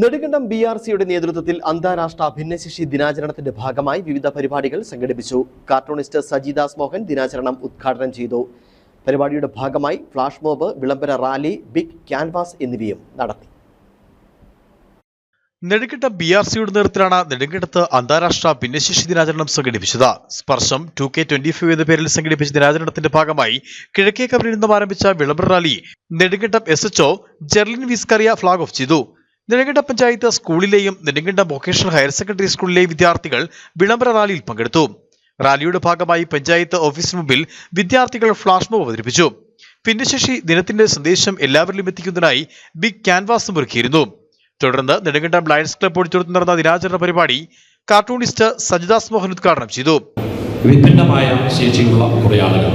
Nedumkandam B R സിയുടെ നേതൃത്വത്തിൽ അന്താരാഷ്ട്ര ഭിന്നശേഷി ദിനാചരണത്തിന്റെ ഭാഗമായി വിവിധ പരിപാടികൾ സംഘടിപ്പിച്ചു. കാർട്ടൂണിസ്റ്റ് സജിദാസ് മോഹൻ ദിനാചരണം ഉദ്ഘാടനം ചെയ്തു. പരിപാടിയുടെ ഭാഗമായി ഫ്ലാഷ് മോബ് വിളംബര റാലി ബിഗ് ക്യാൻവാസ് എന്നിവയും നടത്തി. നെടുങ്കണ്ടം ബി ആർ സിയുടെ നേതൃത്വത്തിലാണ് നെടുങ്കണ്ടത്ത് അന്താരാഷ്ട്ര ഭിന്നശേഷി ദിനാചരണം സംഘടിപ്പിച്ചത്. സ്പർശം ടു കെ ട്വന്റി ഫൈവ് എന്ന പേരിൽ സംഘടിപ്പിച്ച ദിനാചരണത്തിന്റെ ഭാഗമായി കിഴക്കേ കവരിൽ നിന്നും ആരംഭിച്ച വിളംബര rally Nedumkandam S HO Jerlin Viscaria flag off ചെയ്തു. നെടുങ്കണ്ടം പഞ്ചായത്ത് സ്കൂളിലെയും നെടുങ്കണ്ട വൊക്കേഷണൽ ഹയർ സെക്കൻഡറി സ്കൂളിലെയും വിദ്യാർത്ഥികൾ വിളംബര റാലിയിൽ പങ്കെടുത്തു. റാലിയുടെ ഭാഗമായി പഞ്ചായത്ത് ഓഫീസിന് മുമ്പിൽ വിദ്യാർത്ഥികൾ ഫ്ലാഷ് മോബ് അവതരിപ്പിച്ചു. ഭിന്നശേഷി ദിനത്തിന്റെ സന്ദേശം എല്ലാവരിലും എത്തിക്കുന്നതിനായി ബിഗ് ക്യാൻവാസും ഒരുക്കിയിരുന്നു. തുടർന്ന് നെടുങ്കണ്ടം ലയൺസ് ക്ലബ് ഓഡിറ്റോറിയത്തിൽ നടന്ന ദിനാചരണ പരിപാടി കാർട്ടൂണിസ്റ്റ് സജിദാസ് മോഹൻ ഉദ്ഘാടനം ചെയ്തു. വിഭിന്നമായ ശേഷിയുള്ള കുറേ ആളുകൾ.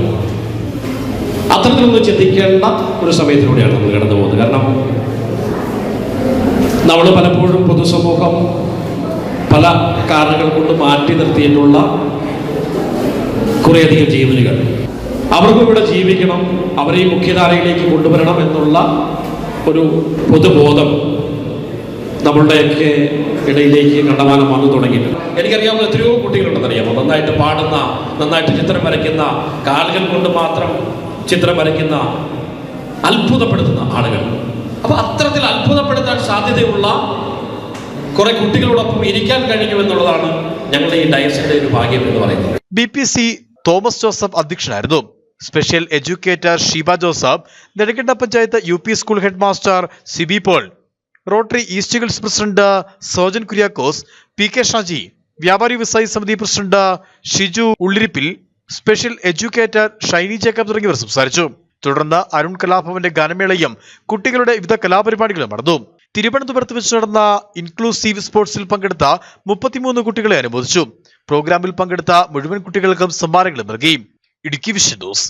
അത്തരത്തിലൊന്ന് ചിന്തിക്കേണ്ട ഒരു സമയത്തിലൂടെയാണ് നമ്മൾ കടന്നു പോകുന്നത് കാരണം നമ്മൾ പലപ്പോഴും പൊതുസമൂഹം പല കാരണങ്ങൾ കൊണ്ട് മാറ്റി നിർത്തിയിട്ടുള്ള കുറേയധികം ജീവനുകൾ. അവർക്കും ഇവിടെ ജീവിക്കണം അവരെ ഈ മുഖ്യധാരയിലേക്ക് കൊണ്ടുവരണം എന്നുള്ള ഒരു പൊതുബോധം നമ്മളുടെയൊക്കെ ഇടയിലേക്ക് കണ്ടമാനം വന്നു തുടങ്ങിയിട്ടുണ്ട്. എനിക്കറിയാവുന്ന എത്രയോ കുട്ടികളുണ്ടെന്നറിയാമോ നന്നായിട്ട് പാടുന്ന നന്നായിട്ട് ചിത്രം വരയ്ക്കുന്ന കാലുകൾ കൊണ്ട് മാത്രം ചിത്രം വരയ്ക്കുന്ന അത്ഭുതപ്പെടുത്തുന്ന ആളുകൾ. അപ്പൊ അത്തരത്തിൽ അത്ഭുതപ്പെടുത്താൻ സാധ്യതയുള്ള കുറെ കുട്ടികളോടൊപ്പം ഇരിക്കാൻ കഴിയുമെന്നുള്ളതാണ് ഞങ്ങളുടെ ഈ ഡയസിന്റെ ഒരു ഭാഗ്യം എന്ന് പറയുന്നത്. B P C Thomas Joseph അധ്യക്ഷനായിരുന്നു. Special educator Sheeba Joseph Nedumkandam panchayat U P school head master Siby Paul Rotary east hills president Sojan Kuriakose P K Shaji വ്യാപാരി വ്യവസായി സമിതി president Shiju ഉള്ളിരിപ്പിൽ special educator Shiny Jacob തുടങ്ങിയവർ സംസാരിച്ചു. തുടർന്ന് അരുൺ കലാഭവന്റെ ഗാനമേളയും കുട്ടികളുടെ വിവിധ കലാപരിപാടികളും നടന്നു. തിരുവനന്തപുരത്ത് വെച്ച് നടന്ന ഇൻക്ലൂസീവ് സ്പോർട്സിൽ പങ്കെടുത്ത മുപ്പത്തിമൂന്ന് കുട്ടികളെ അനുമോദിച്ചു. പ്രോഗ്രാമിൽ പങ്കെടുത്ത മുഴുവൻ കുട്ടികൾക്കും സമ്മാനങ്ങൾ നൽകി. Idukki vision news.